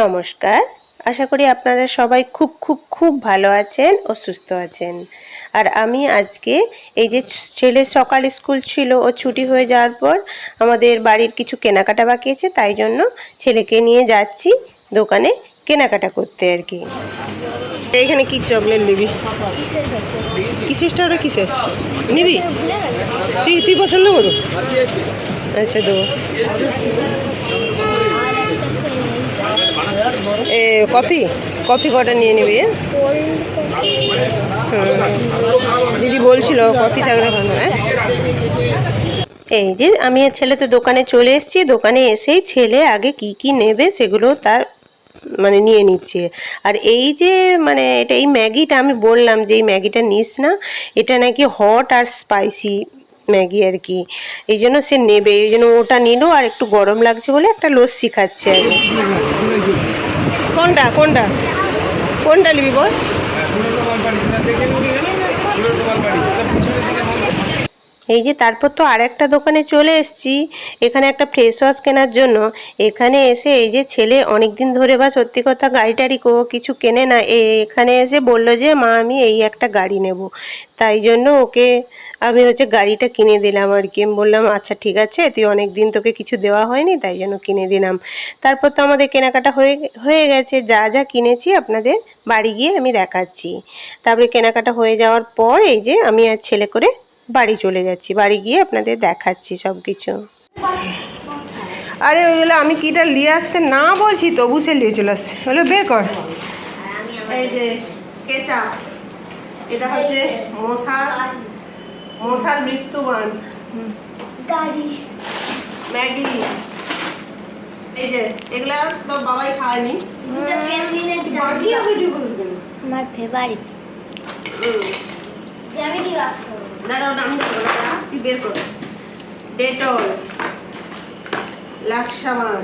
নমস্কার। আশা করি আপনারা সবাই খুব খুব খুব ভালো আছেন ও সুস্থ আছেন। আর আমি আজকে এই যে ছেলের সকাল স্কুল ছিল, ও ছুটি হয়ে যাওয়ার পর আমাদের বাড়ির কিছু কেনাকাটা বাকি আছে, তাই জন্য ছেলেকে নিয়ে যাচ্ছি দোকানে কেনাকাটা করতে আর কি। এইখানে কি চকলেট নিবি? কিসের হচ্ছে কিসের? নিবি? তুই তুই পছন্দ করো? আচ্ছা দেবো। এ, কফি? কফি কটা নিয়ে নিবি? দিদি বলছিল কফি থাকলে ভালো হ্যাঁ? এই যে আমি আর ছেলে তো দোকানে চলে এসেছি, দোকানে এসেই ছেলে আগে কি কি নেবে সেগুলো তার মানে নিয়ে নিচ্ছে। আর এই যে মানে এটা এই ম্যাগিটা আমি বললাম যে এই ম্যাগিটা নিস না, এটা নাকি হট আর স্পাইসি ম্যাগি আর কি। এই জন্য সে নেবে, এই জন্য ওটা নিল আর একটু গরম লাগছে বলে একটা লস্যি খাচ্ছে আর কি। কোনটা কোনটা? কোনটা নিবি বল? এই যে তারপর তো আর একটা দোকানে চলে এসছি, এখানে একটা ফ্রেশ ওয়াশ কেনার জন্য। এখানে এসে এই যে ছেলে অনেক দিন ধরে বা সত্যি কথা গাড়ি টাড়ি কো কিছু কেনে না এখানে এসে বলল যে, মা, আমি এই একটা গাড়ি নেব। তাই জন্য ওকে আমি হচ্ছে গাড়িটা কিনে দিলাম আর কি। বললাম আচ্ছা ঠিক আছে, তুই অনেক দিন তোকে কিছু দেওয়া হয়নি, তাই জন্য কিনে দিলাম। তারপর তো আমাদের কেনাকাটা হয়ে হয়ে গেছে। যা যা কিনেছি আপনাদের বাড়ি গিয়ে আমি দেখাচ্ছি। তারপরে কেনাকাটা হয়ে যাওয়ার পর এই যে আমি আর ছেলে করে বাড়ি চলে যাচ্ছি বাড়ি গিয়ে আপনাদের দেখাচ্ছি সব কিছু আরে ওইগুলো আমি কিটা নিয়ে আসতে না বলছি তবু সে নিয়ে চলে আসছে। ওগুলো বের কর। এই যে কেচা এটা হচ্ছে মশা মশার মৃত্যুবান ম্যাগি। এই যে এগুলা তো বাবাই খায়নি। আমার ফেভারিট ডেটল লাক্সামান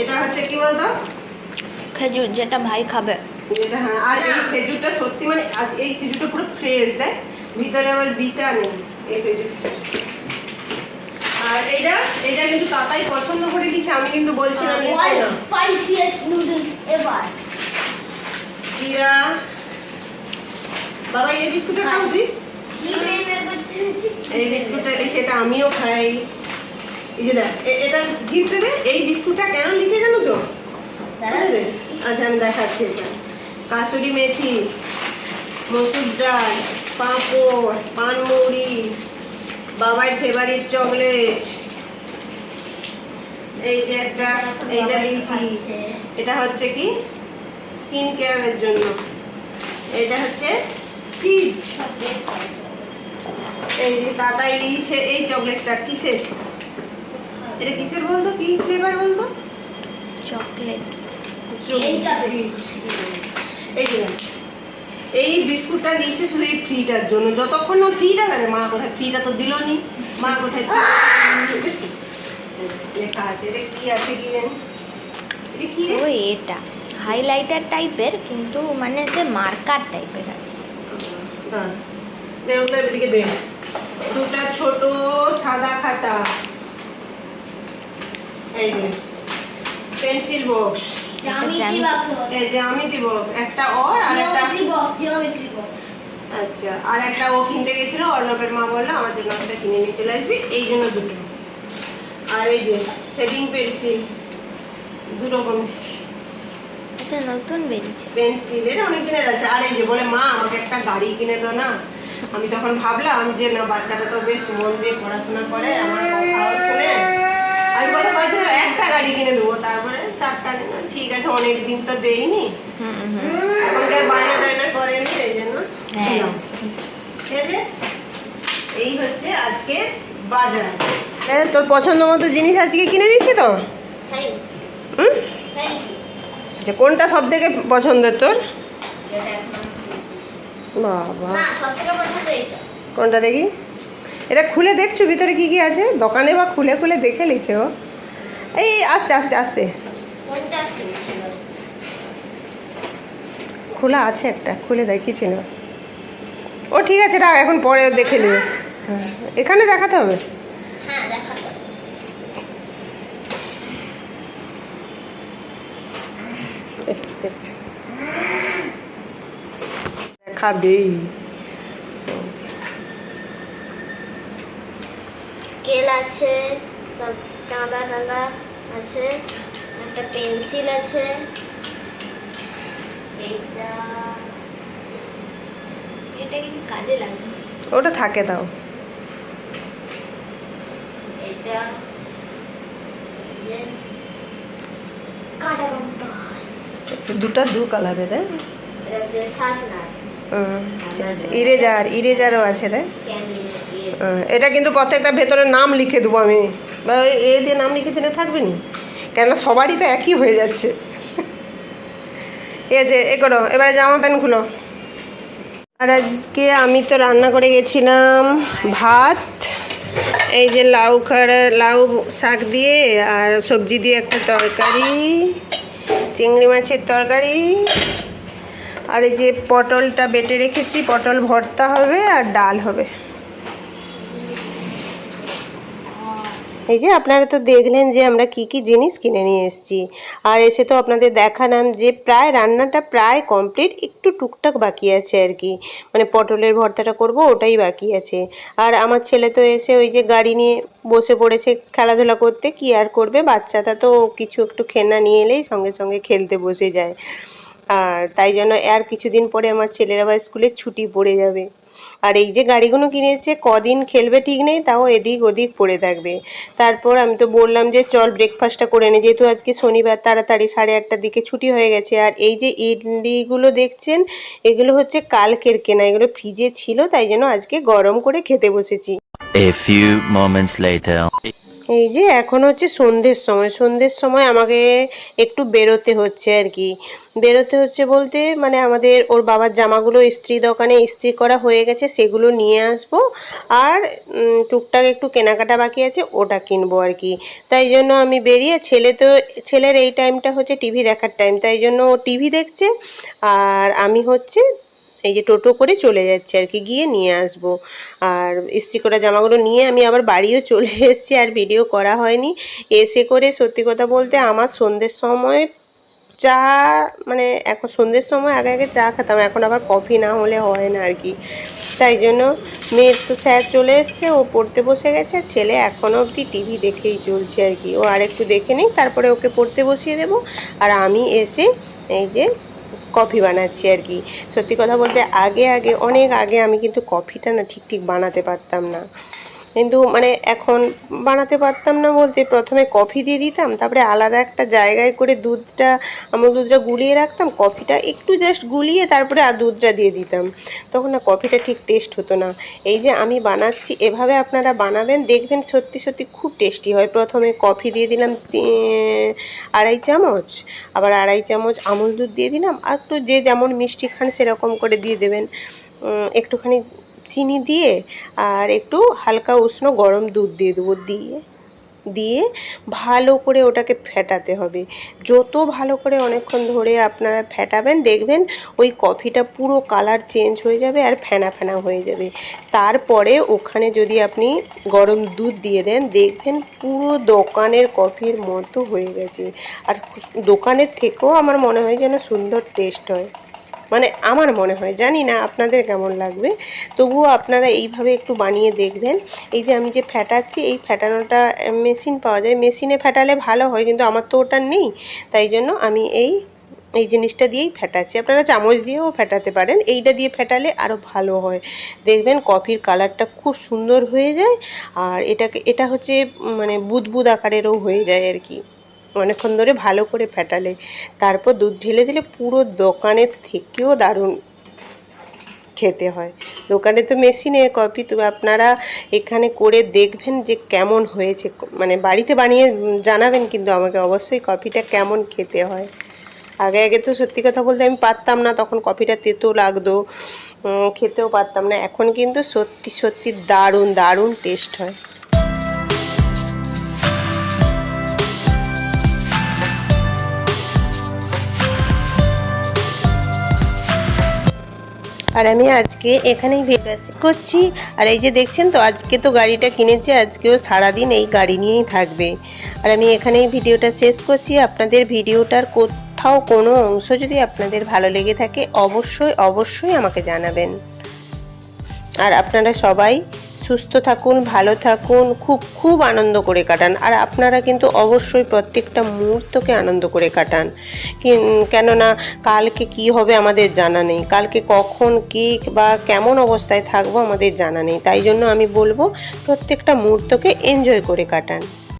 এটা হচ্ছে কি বলতো খেজুর, যেটা ভাই খাবে। যেটা হ্যাঁ আর এই খেজুরটা সত্যি মানে এই খেজুরটা পুরো ফ্রেশ দেয় ভিতরে আবার বিচা নেই এই খেজুর আর এইটা এটা কিন্তু তাতাই পছন্দ করে দিয়েছে আমি কিন্তু বলছিলাম স্পাইসিয়েস্ট নুডলস এভার জিরা বাবা এই বিস্কুটটা খাও তুই? এই বিস্কুটটা আমিও খাই। এই যে দেখ এটা দে এই বিস্কুটটা কেন দিয়েছে জানো তো? আচ্ছা আমি দেখাচ্ছি এটা। কাসুরি মেথি মসুর ডাল পাঁপড় পানমৌরি বাবার ফেভারিট চকলেট এই যে একটা এইটা দিয়েছি এটা হচ্ছে কি? স্কিন কেয়ারের জন্য। এটা হচ্ছে চিজ। এই যে দাদাই দিয়েছে এই চকলেটটা কিসের? এটা কিসের বলতো? কি ফ্লেভার বলতো? চকলেট। এইটা এই যে। এই বিস্কুটটা নিয়েছে শুধু এই ফ্রিটার জন্য। যতক্ষণ না ফ্রিটা লাগে মা কোথায় ফ্রিটা তো দিল নি মা কোথায় লেখা আছে এটা কি আছে কি জানি? এটা? ও হাইলাইটার টাইপের কিন্তু মানে মার্কার টাইপের। ওগুলো এদিকে দে। দুটা ছোট সাদা খাতা। এই পেন্সিল বক্স জ্যামিতি বাক্স এই যে আমি একটা ওর আর একটা? বক্স জিওমেট্রি বক্স আচ্ছা আর একটা ও কিনতে গেছিল অর্ণবের মা বলল আমার জন্য একটা কিনে নিয়ে চলে আসবি এই জন্য দুটো। আর এই যে শেডিং পেন্সিল দু এটা নতুন বেরিয়েছে। পেন্সিলের অনেক দিনের আছে। আর এই যে বলে মা আমাকে একটা গাড়ি কিনে দাও না। আমি তখন ভাবলাম যে না বাচ্চাটা তো বেশ মন দিয়ে পড়াশোনা করে আমার কথা শুনে। আমি কথা বলছি একটা গাড়ি কিনে দেবো। তারপরে চারটা নিলাম। ঠিক আছে অনেক দিন তো দেইনি। এখনকার বায়না টায়না করেনি এই জন্য হ্যাঁ। ঠিক আছে? এই হচ্ছে আজকে বাজার। হ্যাঁ তোর পছন্দ মতো জিনিস আজকে কিনে দিচ্ছি তো? হুম? আচ্ছা কোনটা সব থেকে পছন্দের তোর? বাবা। কোনটা দেখি? এটা খুলে দেখছ? ভিতরে কি কি আছে? দোকানে বা খুলে খুলে দেখে লিছে ও। এই আস্তে আস্তে আস্তে। খোলা আছে একটা খুলে দেখিয়েছিল ও ঠিক আছে রাখ এখন পরে দেখে নেবে। হ্যাঁ এখানে দেখাতে হবে? হ্যাঁ দেখাবেই স্কেল আছে সব চাঁদা টাঁদা আছে। একটা পেন্সিল আছে। এইটা। এটা কিছু কাজে লাগবে ওটা থাকে তাও এটা দুটা দু কালারের হ্যাঁ এটা ইরেজার ইরেজারও আছে তাই? এটা কিন্তু প্রত্যেকটা ভেতরে নাম লিখে দেবো আমি। বা এ দিয়ে নাম লিখে দিলে থাকবে নি? কেন সবারই তো একই হয়ে যাচ্ছে। এ যে, এ করো, এবারে জামা প্যান্ট খুলো। আর আজকে আমি তো রান্না করে গেছিলাম ভাত, এই যে লাউ খাড়া, লাউ শাক দিয়ে আর সবজি দিয়ে একটা তরকারি, চিংড়ি মাছের তরকারি, আর এই যে পটলটা বেটে রেখেছি, পটল ভর্তা হবে আর ডাল হবে। এই যে আপনারা তো দেখলেন যে আমরা কি কি জিনিস কিনে নিয়ে এসেছি। আর এসে তো আপনাদের দেখালাম যে প্রায় রান্নাটা প্রায় কমপ্লিট, একটু টুকটাক বাকি আছে আর কি। মানে পটলের ভর্তাটা করব, ওটাই বাকি আছে। আর আমার ছেলে তো এসে ওই যে গাড়ি নিয়ে বসে পড়েছে খেলাধুলা করতে, কি আর করবে? বাচ্চাটা তো কিছু একটু খেলনা নিয়ে এলেই সঙ্গে সঙ্গে খেলতে বসে যায়। আর তাই জন্য আর কিছুদিন পরে আমার ছেলের আবার স্কুলে ছুটি পড়ে যাবে। আর এই যে গাড়িগুলো কিনেছে, কদিন খেলবে ঠিক নেই, তাও এদিক ওদিক পড়ে থাকবে। তারপর আমি তো বললাম যে চল ব্রেকফাস্টটা করে নে, যেহেতু আজকে শনিবার, তাড়াতাড়ি সাড়ে আটটার দিকে ছুটি হয়ে গেছে। আর এই যে ইডলিগুলো দেখছেন, এগুলো হচ্ছে কালকের কেনা, এগুলো ফ্রিজে ছিল, তাই জন্য আজকে গরম করে খেতে বসেছি। A few moments later. এই যে এখন হচ্ছে সন্ধ্যের সময় সন্ধ্যের সময় আমাকে একটু বেরোতে হচ্ছে আর কি। বেরোতে হচ্ছে বলতে মানে আমাদের ওর বাবার জামাগুলো ইস্ত্রি দোকানে ইস্ত্রি করা হয়ে গেছে, সেগুলো নিয়ে আসব আর টুকটাক একটু কেনাকাটা বাকি আছে, ওটা কিনবো আর কি। তাই জন্য আমি বেরিয়ে ছেলে তো, ছেলের এই টাইমটা হচ্ছে টিভি দেখার টাইম তাই জন্য ও টিভি দেখছে আর আমি হচ্ছে এই যে টোটো করে চলে যাচ্ছে আর কি, গিয়ে নিয়ে আসব। আর ইস্ত্রি করা জামাগুলো নিয়ে আমি আবার বাড়িও চলে এসেছি, আর ভিডিও করা হয়নি। এসে করে সত্যি কথা বলতে আমার সন্ধ্যের সময় চা মানে এখন সন্ধ্যের সময় আগে আগে চা খেতাম, এখন আবার কফি না হলে হয় না আর কি। তাই জন্য মেয়ের তো স্যার চলে এসছে, ও পড়তে বসে গেছে ছেলে এখনও অবধি টিভি দেখেই চলছে আর কি। ও আর একটু দেখে নিই, তারপরে ওকে পড়তে বসিয়ে দেবো। আর আমি এসে এই যে কফি বানাচ্ছি আর কি। সত্যি কথা বলতে আগে আগে, অনেক আগে আমি কিন্তু কফিটা না ঠিক ঠিক বানাতে পারতাম না। কিন্তু মানে এখন বানাতে পারতাম না বলতে প্রথমে কফি দিয়ে দিতাম, তারপরে আলাদা একটা জায়গায় করে দুধটা, আমুল দুধটা গুলিয়ে রাখতাম, কফিটা একটু জাস্ট গুলিয়ে তারপরে আর দুধটা দিয়ে দিতাম। তখন না কফিটা ঠিক টেস্ট হতো না। এই যে আমি বানাচ্ছি, এভাবে আপনারা বানাবেন, দেখবেন সত্যি সত্যি খুব টেস্টি হয়। প্রথমে কফি দিয়ে দিলাম আড়াই চামচ, আবার আড়াই চামচ আমুল দুধ দিয়ে দিলাম, আর একটু যে যেমন মিষ্টি খান সেরকম করে দিয়ে দেবেন। একটুখানি চিনি দিয়ে আর একটু হালকা উষ্ণ গরম দুধ দিয়ে দেবো, দিয়ে দিয়ে ভালো করে ওটাকে ফেটাতে হবে। যত ভালো করে অনেকক্ষণ ধরে আপনারা ফেটাবেন, দেখবেন ওই কফিটা পুরো কালার চেঞ্জ হয়ে যাবে আর ফেনা ফেনা হয়ে যাবে। তারপরে ওখানে যদি আপনি গরম দুধ দিয়ে দেন, দেখবেন পুরো দোকানের কফির মতো হয়ে গেছে। আর দোকানের থেকেও আমার মনে হয় যেন সুন্দর টেস্ট হয়। মানে আমার মনে হয়, জানি না আপনাদের কেমন লাগবে। তবুও আপনারা এইভাবে একটু বানিয়ে দেখবেন। এই যে আমি যে ফ্যাটাচ্ছি এই ফ্যাটানোটা মেশিন পাওয়া যায়। মেশিনে ফ্যাটালে ভালো হয়, কিন্তু আমার তো ওটা নেই। তাই জন্য আমি এই এই জিনিসটা দিয়েই ফেটাচ্ছি। আপনারা চামচ দিয়েও ফেটাতে পারেন। এইটা দিয়ে ফেটালে আরও ভালো হয়। দেখবেন কফির কালারটা খুব সুন্দর হয়ে যায়, আর এটাকে, এটা হচ্ছে মানে বুদবুদ আকারেরও হয়ে যায় আর কি। অনেকক্ষণ ধরে ভালো করে ফেটালে। তারপর দুধ ঢেলে দিলে পুরো দোকানের থেকেও দারুণ খেতে হয়। দোকানে তো মেশিনের কপি তবে আপনারা এখানে করে দেখবেন যে কেমন হয়েছে। মানে বাড়িতে বানিয়ে জানাবেন কিন্তু আমাকে অবশ্যই কপিটা কেমন খেতে হয়। আগে আগে তো সত্যি কথা বলতে আমি পারতাম না, তখন কফিটা তেতো লাগতো। খেতেও পারতাম না। এখন কিন্তু সত্যি সত্যি দারুণ দারুণ টেস্ট হয়। আর আমি আজকে এখানেই ভিডিও করছি। আর এই যে দেখছেন তো, আজকে তো গাড়িটা কিনেছি, আজকেও সারাদিন এই গাড়ি নিয়েই থাকবে। আর আমি এখানেই ভিডিওটা শেষ করছি। আপনাদের ভিডিওটার কোথাও কোনো অংশ যদি আপনাদের ভালো লেগে থাকে, অবশ্যই অবশ্যই আমাকে জানাবেন। আর আপনারা সবাই সুস্থ থাকুন, ভালো থাকুন, খুব খুব আনন্দ করে কাটান। আর আপনারা কিন্তু অবশ্যই প্রত্যেকটা মুহূর্তকে আনন্দ করে কাটান। কিন- কেননা কালকে কি হবে আমাদের জানা নেই। কালকে কখন কি বা কেমন অবস্থায় থাকব আমাদের জানা নেই। তাই জন্য আমি বলব, প্রত্যেকটা মুহূর্তকে এনজয় করে কাটান।